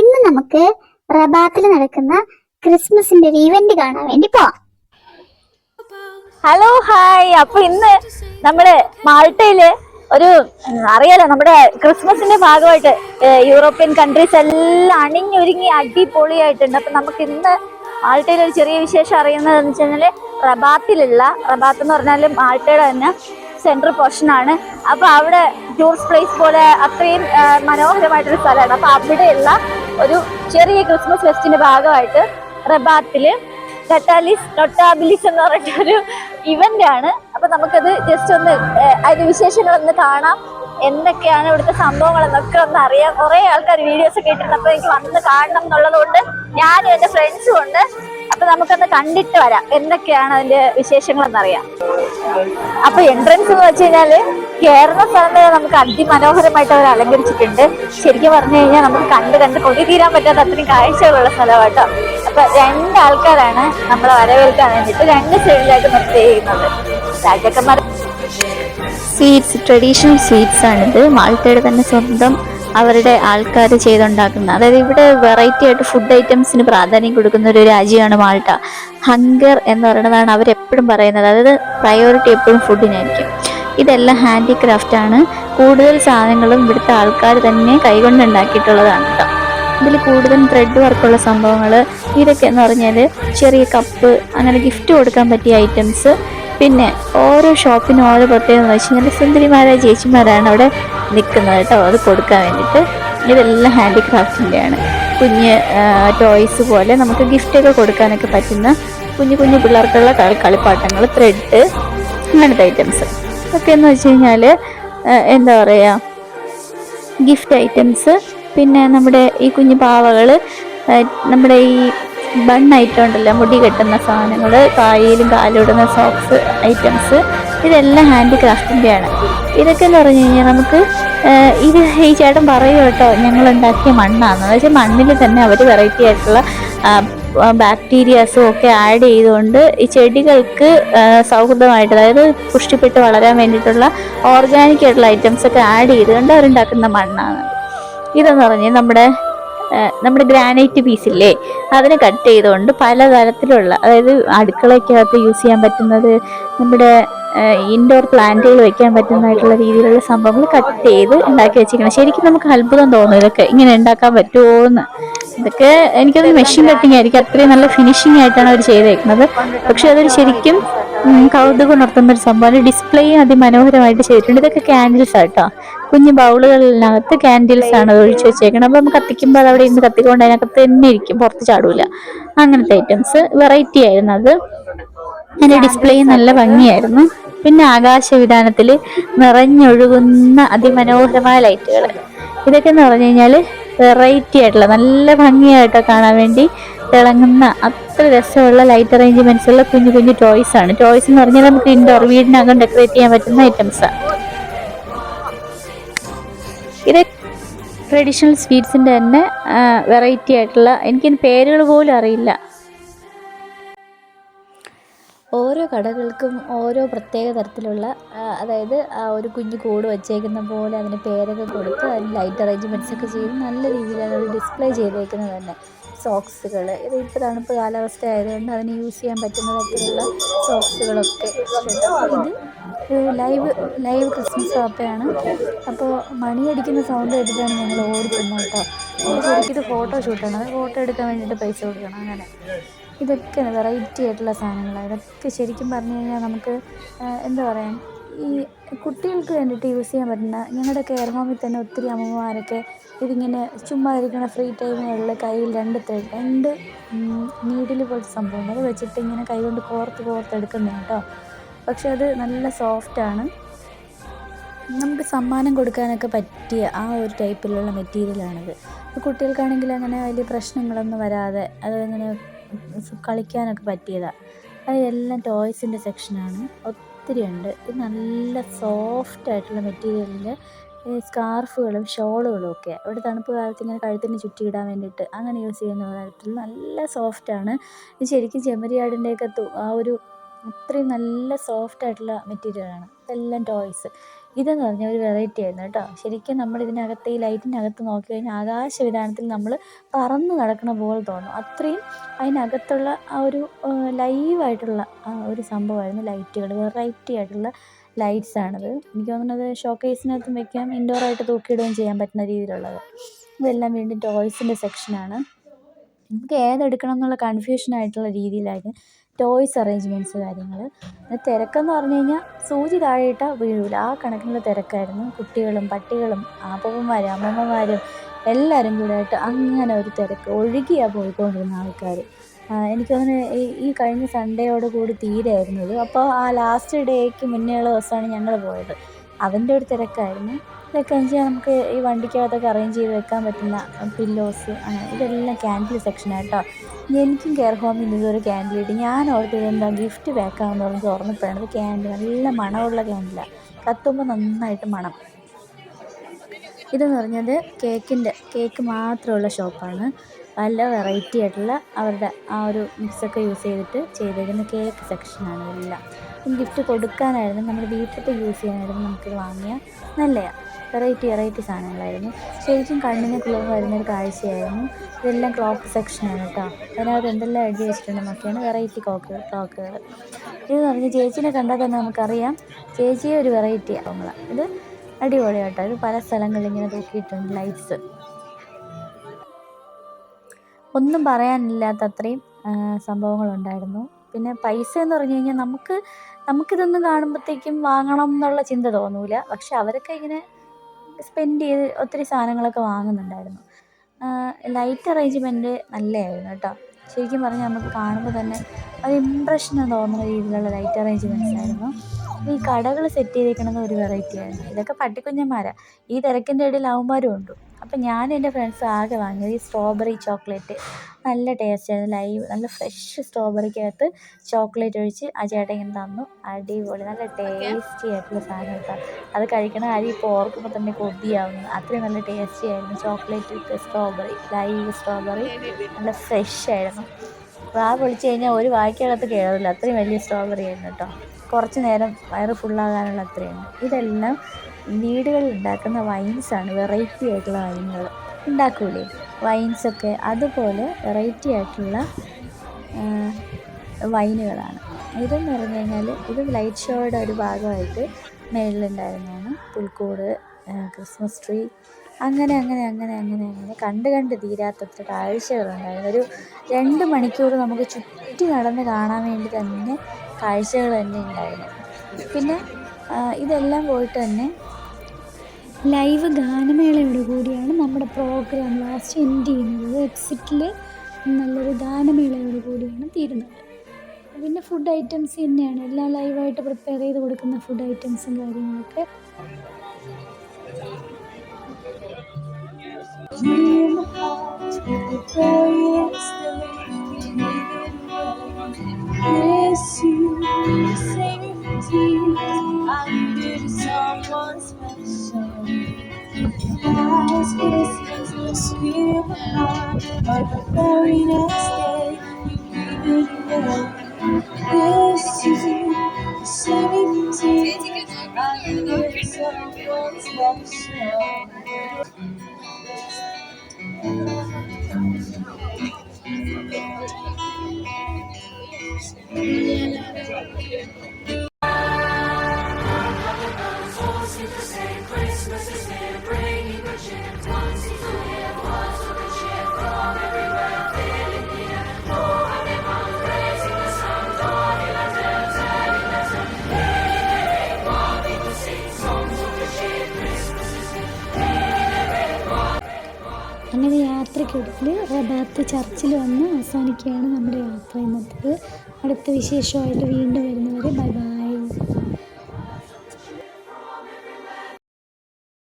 ഇന്ന് നമുക്ക് റബാത്തിൽ നടക്കുന്ന ക്രിസ്മസിന്റെ ഒരു ഇവന്റ് കാണാൻ വേണ്ടി പോവാം. ഹലോ ഹായ് അപ്പൊ ഇന്ന് നമ്മുടെ മാൾട്ടയിൽ ഒരു അറിയാലോ നമ്മുടെ ക്രിസ്മസിന്റെ ഭാഗമായിട്ട് യൂറോപ്യൻ കൺട്രീസ് എല്ലാം അണിഞ്ഞൊരുങ്ങി അടിപൊളിയായിട്ടുണ്ട്. അപ്പൊ നമുക്ക് ഇന്ന് മാൾട്ടയിൽ ഒരു ചെറിയ വിശേഷം അറിയുന്നത് എന്ന് വെച്ച് കഴിഞ്ഞാൽ റബാത്തിലുള്ള റബാത്ത് എന്ന് പറഞ്ഞാൽ മാൾട്ടയുടെ തന്നെ സെൻട്രൽ പോർഷൻ ആണ്. അപ്പൊ അവിടെ ടൂറിസ്റ്റ് പ്ലേസ് പോലെ അത്രയും മനോഹരമായിട്ടൊരു സ്ഥലമാണ്. അപ്പൊ അവിടെയുള്ള ഒരു ചെറിയ ക്രിസ്മസ് ഫെസ്റ്റിന്റെ ഭാഗമായിട്ട് റബാത്തിൽ കട്ടാലിസ് നൊട്ടാബിലിസ് എന്ന് പറഞ്ഞ ഒരു ഇവന്റ് ആണ് അപ്പൊ നമുക്കത് ജസ്റ്റ് ഒന്ന് അതിന് അതിന്റെ വിശേഷങ്ങളൊന്ന് കാണാം. എന്തൊക്കെയാണ് ഇവിടുത്തെ സംഭവങ്ങൾ എന്നൊക്കെ ഒന്ന് അറിയാം. കുറെ ആൾക്കാർ വീഡിയോസ് ഒക്കെ അപ്പൊ എനിക്ക് വന്ന് കാണണം എന്നുള്ളത് കൊണ്ട് ഞാനും എന്റെ ഫ്രണ്ട്സും ഉണ്ട്. അപ്പൊ നമുക്കൊന്ന് കണ്ടിട്ട് വരാം. എന്തൊക്കെയാണ് അതിന്റെ വിശേഷങ്ങൾ അറിയാം അപ്പൊ എൻട്രൻസ് എന്ന് വെച്ച് കഴിഞ്ഞാൽ കേരള സ്ഥലം നമുക്ക് അതിമനോഹരമായിട്ട് അവർ അലങ്കരിച്ചിട്ടുണ്ട്. ശരിക്കും പറഞ്ഞു കഴിഞ്ഞാൽ നമുക്ക് കണ്ട് കണ്ട് കൊതി തീരാൻ പറ്റാത്ത അത്രയും കാഴ്ചകളുള്ള സ്ഥലമാട്ടോ അപ്പൊ രണ്ട് ആൾക്കാരാണ് നമ്മളെ വരവേൽക്കാൻ വേണ്ടിയിട്ട് രണ്ട് സൈഡിലായിട്ട് നിർത്തിയിരിക്കുന്നത് രാജാക്കന്മാർ സ്വീറ്റ്സ് ട്രഡീഷണൽ സ്വീറ്റ്സ് ആണിത്. മാൾട്ടയുടെ തന്നെ സ്വന്തം അവരുടെ ആൾക്കാർ ചെയ്തുണ്ടാക്കുന്ന അതായത് ഇവിടെ വെറൈറ്റി ആയിട്ട് ഫുഡ് ഐറ്റംസിന് പ്രാധാന്യം കൊടുക്കുന്ന ഒരു രാജ്യമാണ് മാൾട്ട. ഹങ്കർ എന്ന് പറയുന്നതാണ് അവരെപ്പോഴും പറയുന്നത്. അതായത് പ്രയോറിറ്റി എപ്പോഴും ഫുഡിനായിരിക്കും ഇതെല്ലാം ഹാൻഡിക്രാഫ്റ്റ് ആണ്. കൂടുതൽ സാധനങ്ങളും ഇവിടുത്തെ ആൾക്കാർ തന്നെ കൈകൊണ്ട് ഉണ്ടാക്കിയിട്ടുള്ളതാണ് കേട്ടോ ഇതിൽ കൂടുതൽ ത്രെഡ് വർക്കുള്ള സംഭവങ്ങൾ ഇതൊക്കെ എന്ന് പറഞ്ഞാൽ ചെറിയ കപ്പ് അങ്ങനെ ഗിഫ്റ്റ് കൊടുക്കാൻ പറ്റിയ ഐറ്റംസ് പിന്നെ ഓരോ ഷോപ്പിനും ഓരോ പ്രത്യേകത എന്ന് വെച്ച് കഴിഞ്ഞാൽ സുന്ദരിമാരായ ചേച്ചിമാരാണ് അവിടെ നിൽക്കുന്നത് കേട്ടോ അത് കൊടുക്കാൻ വേണ്ടിയിട്ട് ഇതെല്ലാം ഹാൻഡിക്രാഫ്റ്റിന്റെയാണ് കുഞ്ഞ് ടോയ്സ് പോലെ നമുക്ക് ഗിഫ്റ്റൊക്കെ കൊടുക്കാനൊക്കെ പറ്റുന്ന കുഞ്ഞു കുഞ്ഞു പിള്ളേർക്കുള്ള കളി കളിപ്പാട്ടങ്ങൾ ത്രെഡ് അങ്ങനത്തെ ഐറ്റംസ് ഒക്കെ എന്ന് വെച്ച് കഴിഞ്ഞാൽ എന്താ പറയുക ഗിഫ്റ്റ് ഐറ്റംസ് പിന്നെ നമ്മുടെ ഈ കുഞ്ഞു പാവകൾ നമ്മുടെ ഈ ബൺ ഐറ്റം ഉണ്ടല്ലോ മുടി കെട്ടുന്ന സാധനങ്ങൾ കായിലും കാലിടുന്ന സോക്സ് ഐറ്റംസ് ഇതെല്ലാം ഹാൻഡിക്രാഫ്റ്റിന്റെയാണ് ഇതൊക്കെ എന്ന് പറഞ്ഞു കഴിഞ്ഞാൽ നമുക്ക് ഇത് ഈ ചേട്ടൻ പറയും കേട്ടോ ഞങ്ങൾ ഉണ്ടാക്കിയ മണ്ണാണെന്ന് വെച്ചാൽ മണ്ണിൽ തന്നെ അവർ വെറൈറ്റി ആയിട്ടുള്ള ബാക്ടീരിയാസും ഒക്കെ ആഡ് ചെയ്തുകൊണ്ട് ഈ ചെടികൾക്ക് സൗഹൃദമായിട്ട് അതായത് പുഷ്ടിപ്പെട്ട് വളരാൻ വേണ്ടിയിട്ടുള്ള ഓർഗാനിക് ആയിട്ടുള്ള ഐറ്റംസ് ഒക്കെ ആഡ് ചെയ്തുകൊണ്ട് അവരുണ്ടാക്കുന്ന മണ്ണാണ്. ഇതെന്ന് പറഞ്ഞ് നമ്മുടെ നമ്മുടെ ഗ്രാനൈറ്റ് പീസ് ഇല്ലേ? അതിനെ കട്ട് ചെയ്തുകൊണ്ട് പലതരത്തിലുള്ള അതായത് അടുക്കളയ്ക്കകത്ത് യൂസ് ചെയ്യാൻ പറ്റുന്നത് നമ്മുടെ ഇൻഡോർ പ്ലാന്റുകൾ വെക്കാൻ പറ്റുന്നതായിട്ടുള്ള രീതിയിലുള്ള സംഭവങ്ങൾ കട്ട് ചെയ്ത് ഉണ്ടാക്കി വെച്ചിരിക്കണം ശരിക്കും നമുക്ക് അത്ഭുതം തോന്നും ഇതൊക്കെ ഇങ്ങനെ ഉണ്ടാക്കാൻ പറ്റുമോ എന്ന് ഇതൊക്കെ എനിക്കത് മെഷീൻ കട്ടിങ് ആയിരിക്കും. അത്രയും നല്ല ഫിനിഷിംഗ് ആയിട്ടാണ് അവർ ചെയ്തേക്കുന്നത്. പക്ഷെ അതൊരു ശരിക്കും കൗതുകം ഉണർത്തുന്ന ഒരു സംഭവമാണ്. ഡിസ്പ്ലേയും അതിമനോഹരമായിട്ട് ചെയ്തിട്ടുണ്ട്. ഇതൊക്കെ ക്യാൻഡിൽസ് ആട്ടോ കുഞ്ഞു ബൗളുകളിനകത്ത് ക്യാൻഡിൽസ് ആണ് ഒഴിച്ചു വെച്ചേക്കുന്നത് അപ്പം കത്തിക്കുമ്പോൾ അത് അവിടെ ഇരുന്ന് കത്തിക്കൊണ്ട് അതിനകത്ത് തന്നെ ഇരിക്കും. പുറത്ത് ചാടൂല. അങ്ങനത്തെ ഐറ്റംസ് വെറൈറ്റി ആയിരുന്നു അത്. അതിന്റെ ഡിസ്പ്ലേ നല്ല ഭംഗിയായിരുന്നു. പിന്നെ ആകാശവിധാനത്തിൽ നിറഞ്ഞൊഴുകുന്ന അതിമനോഹരമായ ലൈറ്റുകൾ ഇതൊക്കെ എന്ന് പറഞ്ഞു കഴിഞ്ഞാൽ വെറൈറ്റി ആയിട്ടുള്ള നല്ല ഭംഗിയായിട്ട് കാണാൻ വേണ്ടി തിളങ്ങുന്ന അത്ര രസമുള്ള ലൈറ്റ് അറേഞ്ച്മെന്റ്സ് ഉള്ള കുഞ്ഞു കുഞ്ഞു ടോയ്സ് ആണ്. ടോയ്സ് എന്ന് പറഞ്ഞാൽ നമുക്ക് ഇൻഡോർ വീടിനകം ഡെക്കറേറ്റ് ചെയ്യാൻ പറ്റുന്ന ഐറ്റംസ് ആണ് ഇത് ട്രഡീഷണൽ സ്വീറ്റ്സിന്റെ തന്നെ വെറൈറ്റി ആയിട്ടുള്ള എനിക്ക് പേരുകൾ പോലും അറിയില്ല. ഓരോ കടകൾക്കും ഓരോ പ്രത്യേക തരത്തിലുള്ള അതായത് ആ ഒരു കുഞ്ഞു കൂട് വച്ചേക്കുന്ന പോലെ അതിന് പേരൊക്കെ കൊടുത്ത് അതിന് ലൈറ്റ് അറേഞ്ച്മെന്റ്സ് ഒക്കെ ചെയ്ത് നല്ല രീതിയിൽ അത് ഡിസ്പ്ലേ ചെയ്തേക്കുന്നത് തന്നെ. സോക്സുകൾ ഇത് ഇപ്പോൾ തണുപ്പ് കാലാവസ്ഥ ആയതുകൊണ്ട് അതിന് യൂസ് ചെയ്യാൻ പറ്റുന്ന തരത്തിലുള്ള സോക്സുകളൊക്കെ ഇത് ലൈവ് ലൈവ് ക്രിസ്മസ് പാപ്പയാണ് അപ്പോൾ മണിയടിക്കുന്ന സൗണ്ട് കേട്ടിട്ടാണ് ഞങ്ങൾ ഓടിക്കുന്നത് കേട്ടോ. ശരിക്കും ഇത് ഫോട്ടോ ഷൂട്ടാണ് അത് ഫോട്ടോ എടുക്കാൻ വേണ്ടിയിട്ട് പൈസ കൊടുക്കണം അങ്ങനെ. ഇതൊക്കെ വെറൈറ്റി ആയിട്ടുള്ള സാധനങ്ങളാണ് ഇതൊക്കെ ശരിക്കും പറഞ്ഞു കഴിഞ്ഞാൽ നമുക്ക് എന്താ പറയുക ഈ കുട്ടികൾക്ക് വേണ്ടിയിട്ട് യൂസ് ചെയ്യാൻ പറ്റുന്ന ഞങ്ങളുടെ കെയർ ഹോമിൽ തന്നെ ഒത്തിരി അമ്മമാരൊക്കെ ഇതിങ്ങനെ ചുമ്മാ ഇരിക്കുന്ന ഫ്രീ ടൈമുകളിൽ കയ്യിൽ രണ്ട് രണ്ട് നീഡിൽ പോലത്തെ സംഭവം. അത് വെച്ചിട്ട് ഇങ്ങനെ കൈ കൊണ്ട് കോർത്ത് കോർത്ത് എടുക്കുന്നതാണ് കേട്ടോ. പക്ഷെ അത് നല്ല സോഫ്റ്റാണ് നമുക്ക് സമ്മാനം കൊടുക്കാനൊക്കെ പറ്റിയ ആ ഒരു ടൈപ്പിലുള്ള മെറ്റീരിയലാണിത് കുട്ടികൾക്കാണെങ്കിൽ അങ്ങനെ വലിയ പ്രശ്നങ്ങളൊന്നും വരാതെ അതങ്ങനെ കളിക്കാനൊക്കെ പറ്റിയതാണ് അതെല്ലാം ടോയ്സിന്റെ സെക്ഷനാണ്. ഒത്തിരി ഉണ്ട്. ഇത് നല്ല സോഫ്റ്റ് ആയിട്ടുള്ള മെറ്റീരിയലിൽ സ്കാർഫുകളും ഷോളുകളും ഒക്കെ. ഇവിടെ തണുപ്പ് കാലത്ത് ഇങ്ങനെ കഴുത്തിന് ചുറ്റിയിടാൻ വേണ്ടിയിട്ട് അങ്ങനെ യൂസ് ചെയ്യുന്ന തരത്തിൽ നല്ല സോഫ്റ്റാണ് ഇത് ശരിക്കും ചെമ്മരിയാടിന്റെയൊക്കെ ആ ഒരു അത്രയും നല്ല സോഫ്റ്റ് ആയിട്ടുള്ള മെറ്റീരിയലാണ്. ഇതെല്ലാം ടോയ്സ്. ഇതെന്ന് പറഞ്ഞാൽ ഒരു വെറൈറ്റി ആയിരുന്നു കേട്ടോ. ശരിക്കും നമ്മൾ ഇതിനകത്ത് ഈ ലൈറ്റിനകത്ത് നോക്കി കഴിഞ്ഞാൽ ആകാശവിധാനത്തിൽ നമ്മൾ പറന്ന് നടക്കണ പോലെ തോന്നും. അത്രയും അതിനകത്തുള്ള ആ ഒരു ലൈവായിട്ടുള്ള ആ ഒരു സംഭവമായിരുന്നു ലൈറ്റുകൾ വെറൈറ്റി ആയിട്ടുള്ള ലൈറ്റ്സ് ആണത്. എനിക്ക് തോന്നുന്നത് ഷോക്കേസിനകത്തും വെക്കാം ഇൻഡോറായിട്ട് തൂക്കിയിടുകയും ചെയ്യാൻ പറ്റുന്ന രീതിയിലുള്ളത്. ഇതെല്ലാം വീണ്ടും ടോയ്സിന്റെ സെക്ഷനാണ് നമുക്ക് ഏതെടുക്കണം എന്നുള്ള കൺഫ്യൂഷൻ ആയിട്ടുള്ള രീതിയിലായിരുന്നു ടോയ്സ് അറേഞ്ച്മെന്റ്സ് കാര്യങ്ങൾ. തിരക്കെന്ന് പറഞ്ഞു കഴിഞ്ഞാൽ സൂചി താഴെയിട്ടാൽ വീഴൂല. ആ കണക്കിനുള്ള തിരക്കായിരുന്നു. കുട്ടികളും പട്ടികളും അപ്പൂപ്പന്മാരും അമ്മമ്മമാരും എല്ലാവരും കൂടെ ആയിട്ട് അങ്ങനെ ഒരു തിരക്ക് ഒഴുകിയാണ് പോയിക്കൊണ്ടിരുന്ന ആൾക്കാർ എനിക്ക് തോന്നുന്നു ഈ ഈ കഴിഞ്ഞ സൺഡേയോട് കൂടി തീരായിരുന്നു അപ്പോൾ ആ ലാസ്റ്റ് ഡേക്ക് മുന്നേയുള്ള ദിവസമാണ് ഞങ്ങൾ പോയത്. അതിന്റെ ഒരു തിരക്കായിരുന്നു. ഇതൊക്കെ വെച്ചാൽ നമുക്ക് ഈ വണ്ടിക്കകത്തൊക്കെ അറേഞ്ച് ചെയ്ത് വെക്കാൻ പറ്റുന്ന പില്ലോസ് അങ്ങനെ ഇതെല്ലാം ക്യാൻഡിൽ സെക്ഷനാണ് എനിക്കും കെയർ ഹോമിൽ നിന്ന് ഇതൊരു ക്യാൻഡിൽ കിട്ടി ഞാൻ ഓർത്തത് എന്താ ഗിഫ്റ്റ് പാക്കാണെന്ന് പറഞ്ഞ് ഓർമ്മപ്പെടുന്നത്. ക്യാൻഡിൽ നല്ല മണമുള്ള ക്യാൻഡിലാണ് കത്തുമ്പോൾ നന്നായിട്ട് മണം. ഇതെന്ന് പറഞ്ഞത് കേക്കിന്റെ കേക്ക് മാത്രമുള്ള ഷോപ്പാണ് നല്ല വെറൈറ്റി ആയിട്ടുള്ള അവരുടെ ആ ഒരു മിക്സൊക്കെ യൂസ് ചെയ്തിട്ട് ചെയ്തേക്കുന്ന കേക്ക് സെക്ഷനാണ് എല്ലാം ഗിഫ്റ്റ് കൊടുക്കാനായിരുന്നു നമ്മുടെ വീട്ടിലത്തെ യൂസ് ചെയ്യാനായിരുന്നു നമുക്കിത് വാങ്ങിയ. നല്ലതാണ് വെറൈറ്റി വെറൈറ്റി സാധനങ്ങളായിരുന്നു. ശരിക്കും കണ്ണിന് കുളിർ വരുന്നൊരു കാഴ്ചയായിരുന്നു. ഇതെല്ലാം ക്ലോക്ക് സെക്ഷനാണ് കേട്ടോ. അതിനകത്ത് എന്തെല്ലാം എഴുതി വെച്ചിട്ടുണ്ടെന്നൊക്കെയാണ് വെറൈറ്റി ക്ലോക്ക് ക്ലോക്കുകൾ ഇത് പറഞ്ഞ് ചേച്ചീനെ കണ്ടാൽ തന്നെ നമുക്കറിയാം. ചേച്ചിയെ ഒരു വെറൈറ്റി നമ്മളെ ഇത് അടിപൊളിയാട്ടോ ഇത് പല സ്ഥലങ്ങളിൽ ഇങ്ങനെ തൂക്കിയിട്ടുണ്ട് ലൈറ്റ്സ്. ഒന്നും പറയാനില്ലാത്ത അത്രയും സംഭവങ്ങളുണ്ടായിരുന്നു. പിന്നെ പൈസ എന്ന് പറഞ്ഞു കഴിഞ്ഞാൽ നമുക്ക് നമുക്കിതൊന്നും കാണുമ്പോഴത്തേക്കും വാങ്ങണം എന്നുള്ള ചിന്ത തോന്നൂല. പക്ഷെ അവരൊക്കെ ഇങ്ങനെ സ്പെൻഡ് ചെയ്ത് ഒത്തിരി സാധനങ്ങളൊക്കെ വാങ്ങുന്നുണ്ടായിരുന്നു. ലൈറ്റ് അറേഞ്ച്മെന്റ് നല്ലതായിരുന്നു കേട്ടോ. ശരിക്കും പറഞ്ഞാൽ നമുക്ക് കാണുമ്പോൾ തന്നെ ഒരു ഇമ്പ്രഷൻ തോന്നുന്ന രീതിയിലുള്ള ലൈറ്റ് അറേഞ്ച്മെന്റ്സ് ആയിരുന്നു. ഈ കടകൾ സെറ്റ് ചെയ്തേക്കണത് ഒരു വെറൈറ്റി ആയിരുന്നു. ഇതൊക്കെ പട്ടിക്കുഞ്ഞന്മാരാണ് ഈ തിരക്കിന്റെ ഇടയിൽ അവന്മാരും ഉണ്ട്. അപ്പം ഞാൻ എന്റെ ഫ്രണ്ട്സ് ആകെ വാങ്ങിയത് ഈ സ്ട്രോബെറി ചോക്ലേറ്റ് നല്ല ടേസ്റ്റായിരുന്നു ലൈവ് നല്ല ഫ്രഷ് സ്ട്രോബെറിക്കകത്ത് ചോക്ലേറ്റ് ഒഴിച്ച് ആ ചേട്ടൻ ഇങ്ങനെ തന്നു. അടിപൊളി നല്ല ടേസ്റ്റി ആയിട്ടുള്ള സാധനം കേട്ടോ. അത് കഴിക്കണ കാര്യം ഇപ്പോൾ ഓർക്കുമ്പോൾ തന്നെ കൊതിയാവുന്നു. അത്രയും നല്ല ടേസ്റ്റി ആയിരുന്നു chocolate with strawberry live strawberry നല്ല ഫ്രഷ് ആയിരുന്നു. വാ പൊളിച്ച് കഴിഞ്ഞാൽ ഒരു വായ്ക്കകത്ത് കയറില്ല അത്രയും വലിയ സ്ട്രോബെറി ആയിരുന്നു കേട്ടോ. കുറച്ച് നേരം വയറ് ഫുള്ളാകാനുള്ള അത്രയാണ് ഇതെല്ലാം വീടുകളിൽ ഉണ്ടാക്കുന്ന വൈൻസാണ് വെറൈറ്റി ആയിട്ടുള്ള വൈനുകൾ ഉണ്ടാക്കൂലേ? വൈൻസൊക്കെ അതുപോലെ വെറൈറ്റി ആയിട്ടുള്ള വൈനുകളാണ് ഇതെന്ന് പറഞ്ഞു കഴിഞ്ഞാൽ ഇത് ലൈറ്റ് ഷോയുടെ ഒരു ഭാഗമായിട്ട് മേളിലുണ്ടായിരുന്നതാണ്. പുൽക്കൂട് ക്രിസ്മസ് ട്രീ അങ്ങനെ അങ്ങനെ അങ്ങനെ അങ്ങനെ അങ്ങനെ കണ്ട് കണ്ട് തീരാത്തത്ര കാഴ്ചകളുണ്ടായിരുന്നു. ഒരു രണ്ട് മണിക്കൂർ നമുക്ക് ചുറ്റി നടന്ന് കാണാൻ വേണ്ടി തന്നെ കാഴ്ചകൾ തന്നെ ഉണ്ടായിരുന്നു. പിന്നെ ഇതെല്ലാം പോയിട്ട് തന്നെ ലൈവ് ഗാനമേളയോട് കൂടിയാണ് നമ്മുടെ പ്രോഗ്രാം ലാസ്റ്റ് എൻഡ് ചെയ്യുന്നത്. എക്സിറ്റിൽ നല്ലൊരു ഗാനമേളയോട് കൂടിയാണ് തീരുന്നത്. പിന്നെ ഫുഡ് ഐറ്റംസ് തന്നെയാണ്. എല്ലാം ലൈവായിട്ട് പ്രിപ്പയർ ചെയ്ത് കൊടുക്കുന്ന ഫുഡ് ഐറ്റംസും കാര്യങ്ങളൊക്കെ. Sing did someone special. nice kisses will steal my heart. But the very next day, you give it away. This is the same thing. I അങ്ങനെ യാത്രയ്ക്കൊടുവിൽ റബാത്ത് ചർച്ചിൽ വന്ന് അവസാനിക്കുകയാണ് നമ്മുടെ യാത്ര ഇന്നത്തേത്. അടുത്ത വിശേഷമായിട്ട് വീണ്ടും വരുന്നവരെ ബൈ ബൈ.